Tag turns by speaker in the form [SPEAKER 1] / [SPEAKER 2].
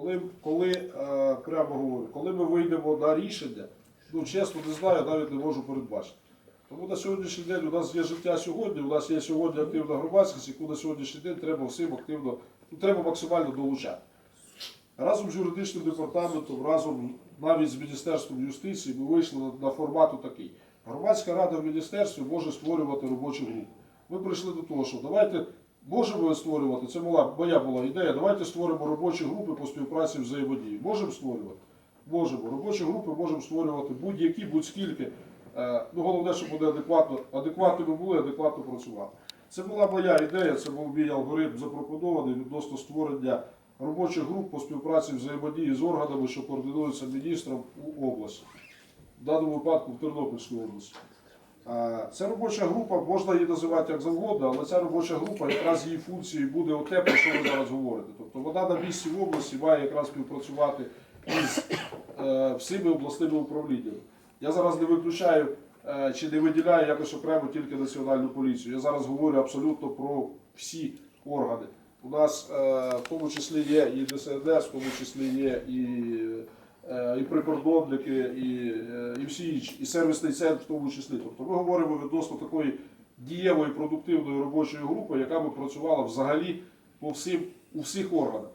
[SPEAKER 1] Коли, коли е, прямо говорю, коли ми вийдемо на рішення, ну чесно не знаю, навіть не можу передбачити. Тому на сьогоднішній день у нас є життя сьогодні, у нас є сьогодні активна громадськість, яку на сьогоднішній день треба всім активно, ну, треба максимально долучати. Разом з юридичним департаментом, разом навіть з Міністерством юстиції ми вийшли на, на формат такий. Громадська рада в міністерстві може створювати робочу групу. Ми прийшли до того, що давайте можемо створювати, це була моя була ідея, давайте створимо робочі групи по співпраці взаємодії. Можемо створювати? Можемо. Робочі групи можемо створювати будь-які, будь-скільки. Е, Ну, головне, щоб вони адекватно, адекватними були, адекватно працювати. Це була моя ідея, це був мій алгоритм запропонований відносно створення робочих груп по співпраці взаємодії з органами, що координуються міністром у області, в даному випадку в Тернопільській області. Е, Ця робоча група, можна її називати як завгодно, але ця робоча група якраз її функцією буде оте, про що ви зараз говорите. Тобто вона на місці в області має якраз співпрацювати із е, всіми обласними управліннями. Я зараз не виключаю е, чи не виділяю якось окремо тільки національну поліцію. Я зараз говорю абсолютно про всі органи. У нас е, в тому числі є і ДСНС, в тому числі є і, і прикордонники, і, е, і всі інші, і сервісний центр в тому числі. Тобто ми говоримо відносно такої дієвої продуктивної робочої групи, яка би працювала взагалі по всім у всіх органах.